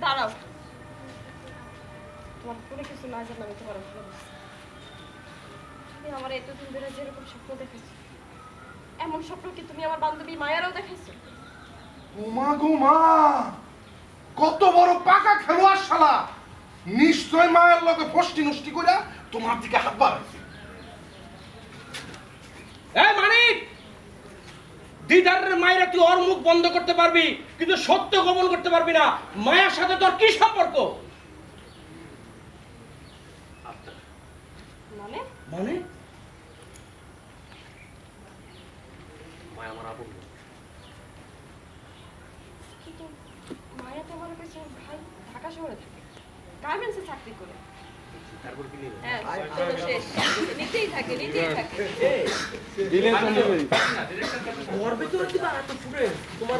দাঁড়াও। তোমার কোনো কিছু না জানা আমি তোমার তুমি আমার এতদিন ধরে যেরকম স্বপ্ন দেখেছ এমন স্বপ্ন তুমি আমার বান্ধবী মায়ারাও দেখেছ? উমা গো মা! কত বড় পাকা খেলোয়াড় শালা! নিশ্চয় মায়ের লগে ফষ্টি নষ্টি করে তোমার দিকে হাত বাড়াইছে। এ মানিক! দিদার মায়েরা তুই ওর মুখ বন্ধ করতে পারবি কিন্তু সত্য গোপন করতে পারবি না। মায়ের সাথে তোর কি সম্পর্ক? মানে? মানে? মায়া আমার আপন কিন্তু মায়া তো আমার কাছে ভাই ঢাকা শহরে থাকে। গার্মেন্টসে চাকরি করে। তারপর হ্যাঁ। ফুটে তোমার